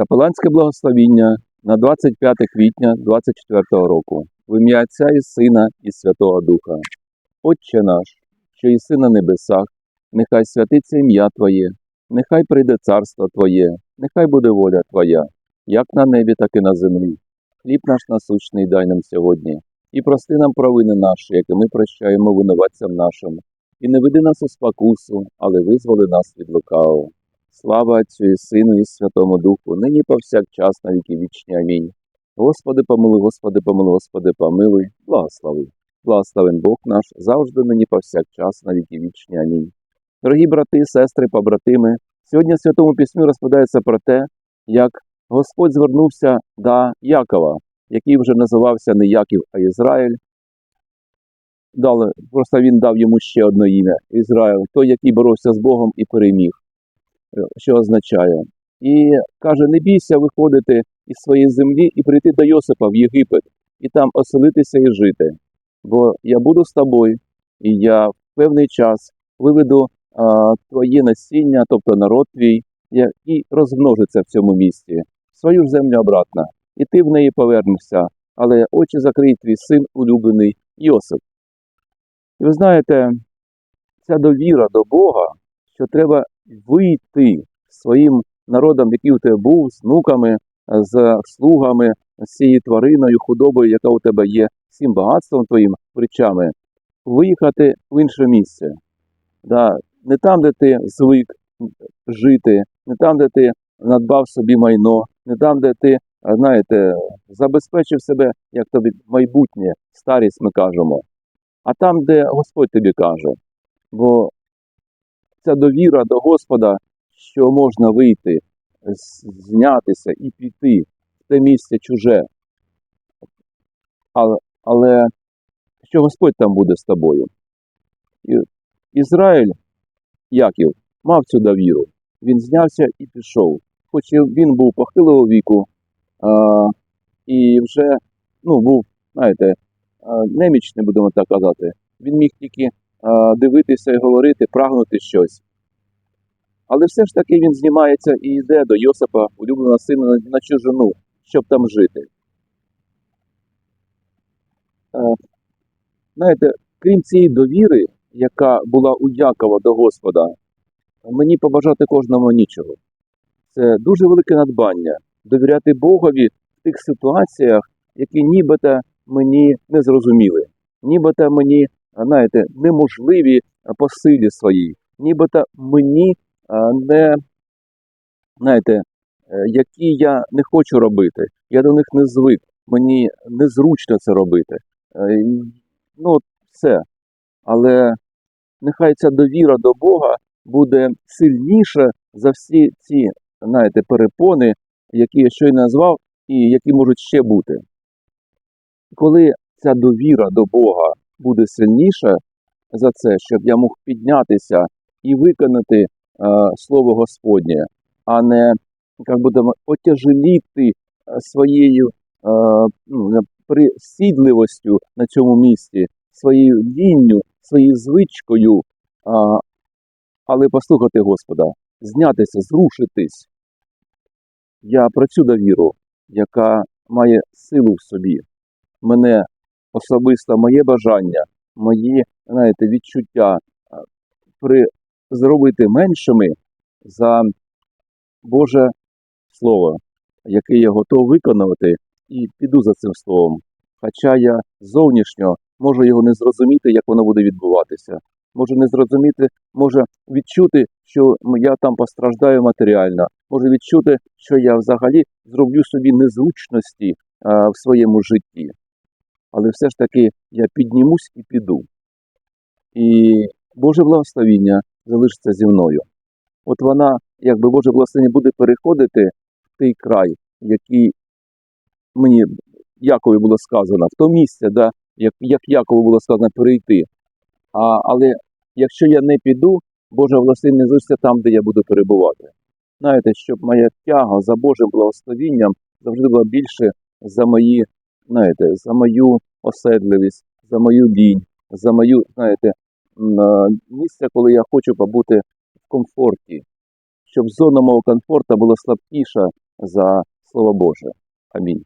Капеланське благословіння на 25 квітня 24 року. В ім'я Отця і Сина і Святого Духа. Отче наш, що єси на небесах, нехай святиться ім'я Твоє, нехай прийде царство Твоє, нехай буде воля Твоя, як на небі, так і на землі. Хліб наш насущний дай нам сьогодні, і прости нам провини наші, які ми прощаємо винуватцям нашим. І не веди нас у спокусу, але визволи нас від лукавого. Слава Отцю і Сину і Святому Духу, нині повсякчас на віки вічні. Амінь. Господи помилуй, Господи помилуй, Господи помилуй, благослови. Благословен Бог наш завжди нині повсякчас на віки вічні. Амінь. Дорогі брати, сестри, побратими, сьогодні Святому Письмі розповідається про те, як Господь звернувся до Якова, який вже називався не Яків, а Ізраїль. Дали, просто він дав йому ще одне ім'я Ізраїль, той, який боровся з Богом і переміг що означає. І каже: не бійся виходити із своєї землі і прийти до Йосипа в Єгипет, і там оселитися і жити. Бо я буду з тобою, і я в певний час виведу а, твоє насіння, тобто народ твій, який розмножиться в цьому місці, в свою ж землю обратно, і ти в неї повернешся, але очі закриє твій син улюблений Йосип. І ви знаєте, ця довіра до Бога, що треба вийти своїм народом, який у тебе був, з внуками, з слугами, з цією твариною, худобою, яка у тебе є, всім багатством твоїм речами, виїхати в інше місце. Да, не там, де ти звик жити, не там, де ти надбав собі майно, не там, де ти, знаєте, забезпечив себе, як тобі майбутнє, старість ми кажемо, а там, де Господь тобі каже. Бо ця довіра до Господа, що можна вийти, знятися і піти в те місце чуже. Але, але що Господь там буде з тобою. І Ізраїль, Яків, мав цю довіру. Він знявся і пішов. Хоч він був похилого віку а, і вже ну, був, знаєте, немічний, будемо так казати. Він міг тільки дивитися і говорити, прагнути щось. Але все ж таки він знімається і йде до Йосипа, улюбленого сина, на, на чужину, щоб там жити. Е, знаєте, крім цієї довіри, яка була у Якова до Господа, мені побажати кожному нічого. Це дуже велике надбання довіряти Богові в тих ситуаціях, які нібито мені не зрозуміли, нібито мені, знаєте, неможливі по силі своїй, нібито мені не, знаєте, е, які я не хочу робити, я до них не звик, мені незручно це робити. Е, Ну, все. Але нехай ця довіра до Бога буде сильніша за всі ці, знаєте, перепони, які я щойно назвав, і які можуть ще бути. Коли ця довіра до Бога буде сильніша за це, щоб я мог піднятися і виконати е, Слово Господнє, а не як будемо отяжеліти е, своєю е, ну, присідливостю на цьому місці, своєю лінню, своєю звичкою, але послухати Господа, знятися, зрушитись. Я про цю довіру, яка має силу в собі. Мене особисто моє бажання, мої знаєте, відчуття при, зробити меншими за Боже Слово, яке я готов виконувати, і піду за цим словом. Хоча я зовнішньо можу його не зрозуміти, як воно буде відбуватися. Можу не зрозуміти, може відчути, що я там постраждаю матеріально, можу відчути, що я взагалі зроблю собі незручності а, в своєму житті. Але все ж таки я піднімусь і піду. І Боже благословіння залишиться зі мною. От вона, якби Боже благословення, буде переходити в той край, який мені Якові було сказано, в то місце, да, як, як Якову було сказано перейти. А, але якщо я не піду, Боже благословення залишиться там, де я буду перебувати. Знаєте, щоб моя тяга за Божим благословінням завжди була більше за мої, знаєте, за мою оседливість, за мою лінь, за мою, знаєте, місце, коли я хочу побути в комфорті, щоб зона мого комфорту була слабкіша за Слово Боже. Амінь.